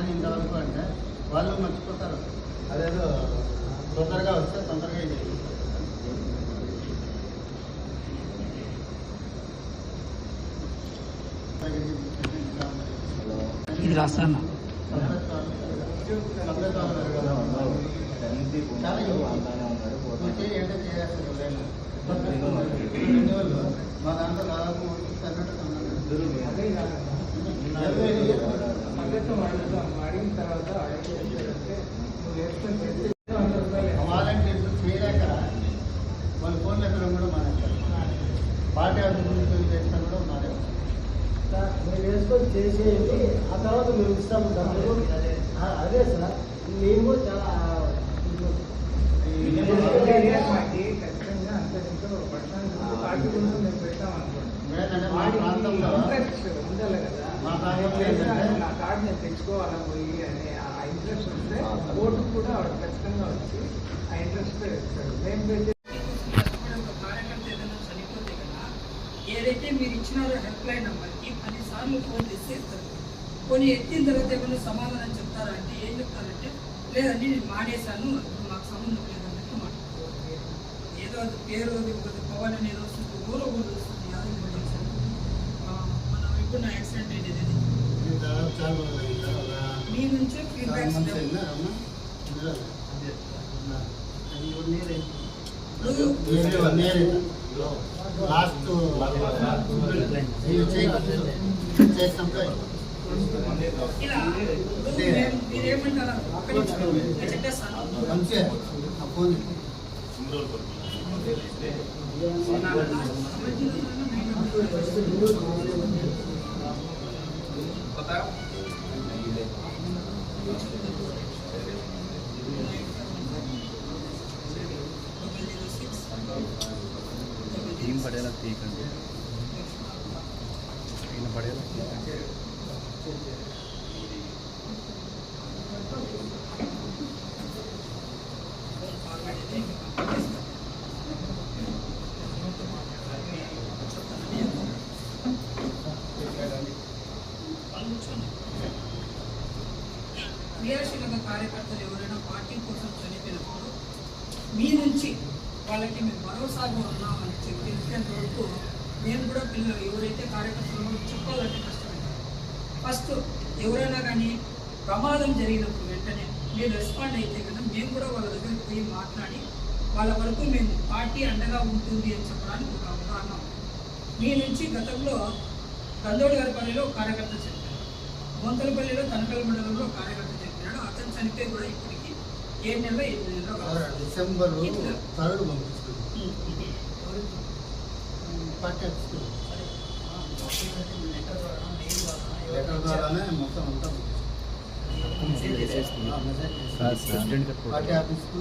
కానీ ఇంతవరకు అంటే. వాళ్ళు మర్చిపోతారు. అదేదో తొందరగా వస్తే తొందరగా ఇది ఇది రాస్తాను? మా దాంట్లో దాదాపు కర్ణాటక వాలంటీర్స్ చేయలేక వాళ్ళ ఫోన్లు ఎక్కడ కూడా మానేస్తారు పార్టీ ఆఫీస్ చేసినా కూడా మానే మేము వేసుకొని చేసేయండి ఆ తర్వాత మేము ఇస్తాము డబ్బులు అదే సార్ మేము చాలా ఏంటంటే మా ప్రాంతంలో మా ప్రాంతంలో ఏంటంటే నా కార్డు నేను తెచ్చుకోవాలా పోయి అని ఆ ఇంట్రెస్ట్ వస్తే ఓటు కూడా ఖచ్చితంగా వచ్చి ఆ ఇంట్రెస్ట్ ఇస్తాడు. మేము పెట్టే ఒక ఏదైనా చనిపోతే కదా ఏదైతే మీరు ఇచ్చినారో హెల్ప్ లైన్ నెంబర్కి పది సార్లు ఫోన్ చేసి ఇస్తారు. కొన్ని ఎత్తిన తర్వాత ఏమైనా సమాధానం చెప్తారా అంటే ఏం చెప్తారంటే లేదండి నేను మానేశాను మాకు సంబంధం లేదన్నట్టు మాట్లాడుతారు ఏదో అది పేరు అది పవన్ అనేది వస్తుంది ఊరు ఊరు వస్తుంది యాదగిరి గుట్ట వస్తుంది. మన ఇప్పుడు నా one year అయింది. లాస్ట్ ఇది చేయి- చేసినప్పుడు ఇలా ఇప్పుడు మేము మీరేమంటారా ఒక్క నిమిషం నేను చెప్పేస్తాను మంచిగా ఆ ఫోన్ टीम టీం పడేలా తీయకండి? పడేలా తీయకండి? క్రియాశీలక కార్యకర్తలు ఎవరైనా పార్టీ కోసం చనిపోయినప్పుడు మీ నుంచి వాళ్ళకి మేము భరోసాగా ఉన్నామని చెప్పి తెలిసేంత వరకు నేను కూడా పిల్లలు ఎవరైతే కార్యకర్తలు చెప్పాలంటే కష్టపడతాను ఫస్ట్ ఎవరైనా కానీ ప్రమాదం జరిగినప్పుడు వెంటనే మీరు రెస్పాండ్ అయితే కదా మేము కూడా వాళ్ళ దగ్గరికి పోయి మాట్లాడి వాళ్ళ వరకు మేము పార్టీ అండగా ఉంటుంది అని చెప్పడానికి ఒక అవగాహన మీ నుంచి గతంలో గందోడి గారి కార్యకర్త చెప్పారు మొంతలపల్లిలో తనకల మండలంలో కార్యకర్త పంపించినాడు అతను చనిపోయి కూడా ఇప్పటికి ఏ నెలలో ఎనిమిది నెలలో డిసెంబర్ థర్డ్ లెటర్ ద్వారానే మొత్తం అంతా పంపించారు పార్టీ ఆఫీస్కు